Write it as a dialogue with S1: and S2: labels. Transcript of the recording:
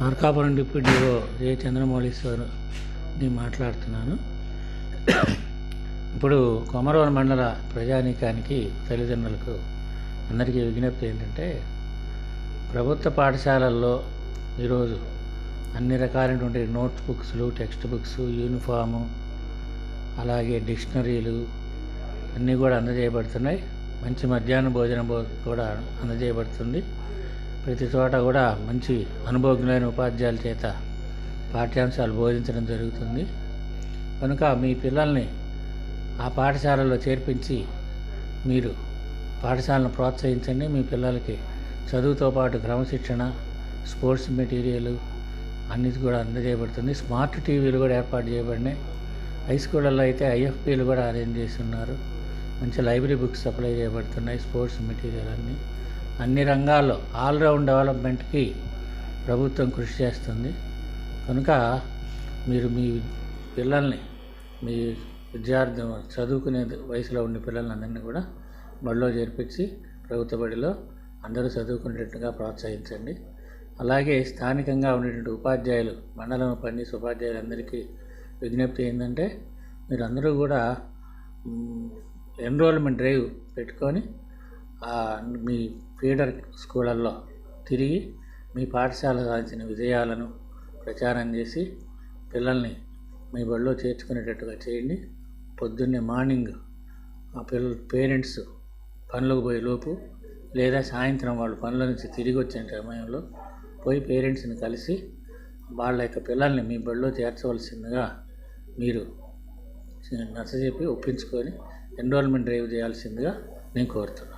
S1: మార్కాపురం డిప్యూటీఓ ఏ చంద్రమౌళీశ్వర్ నేను మాట్లాడుతున్నాను. ఇప్పుడు కొమరవరం మండల ప్రజానీకానికి తల్లిదండ్రులకు అందరికీ విజ్ఞప్తి ఏంటంటే ప్రభుత్వ పాఠశాలల్లో ఈరోజు అన్ని రకాలైనటువంటి నోట్స్ బుక్స్లు టెక్స్ట్ బుక్స్ యూనిఫాము అలాగే డిక్షనరీలు అన్నీ కూడా అందజేయబడుతున్నాయి. మంచి మధ్యాహ్న భోజనం కూడా అందజేయబడుతుంది. ప్రతి చోట కూడా మంచి అనుభవజ్ఞులైన ఉపాధ్యాయుల చేత పాఠ్యాంశాలు బోధించడం జరుగుతుంది. కనుక మీ పిల్లల్ని ఆ పాఠశాలలో చేర్పించి మీరు పాఠశాలను ప్రోత్సహించండి. మీ పిల్లలకి చదువుతో పాటు క్రమశిక్షణ స్పోర్ట్స్ మెటీరియల్ అన్నిటి కూడా అందజేయబడుతుంది. స్మార్ట్ టీవీలు కూడా ఏర్పాటు చేయబడినాయి. హై స్కూళ్ళల్లో అయితే ఐఎఫ్పీలు కూడా అరేంజ్ చేసి ఉన్నారు మంచి లైబ్రరీ బుక్స్ సప్లై చేయబడుతున్నాయి స్పోర్ట్స్ మెటీరియల్ అన్నీ. అన్ని రంగాల్లో ఆల్రౌండ్ డెవలప్మెంట్కి ప్రభుత్వం కృషి చేస్తుంది. కనుక మీరు మీ పిల్లల్ని మీ విద్యార్థి చదువుకునే వయసులో ఉండే పిల్లలందరినీ కూడా బడిలో చేర్పించి ప్రభుత్వ బడిలో అందరూ చదువుకునేటట్టుగా ప్రోత్సహించండి. అలాగే స్థానికంగా ఉండేటువంటి ఉపాధ్యాయులు మండలం పనిచేసే ఉపాధ్యాయులందరికీ విజ్ఞప్తి ఏంటంటే మీరందరూ కూడా ఎన్రోల్మెంట్ డ్రైవ్ పెట్టుకొని మీ ఫీడర్ స్కూళ్ళల్లో తిరిగి మీ పాఠశాల సాధించిన విజయాలను ప్రచారం చేసి పిల్లల్ని మీ బడిలో చేర్చుకునేటట్టుగా చేయండి. పొద్దున్నే మార్నింగ్ ఆ పిల్ల పేరెంట్స్ పనులకు పోయే లోపు లేదా సాయంత్రం వాళ్ళు పనుల నుంచి తిరిగి వచ్చిన సమయంలో పోయి పేరెంట్స్ని కలిసి వాళ్ళ యొక్క పిల్లల్ని మీ బడిలో చేర్చవలసిందిగా మీరు నచ్చజెప్పి ఒప్పించుకొని ఎన్రోల్మెంట్ డ్రైవ్ చేయాల్సిందిగా నేను కోరుతున్నాను.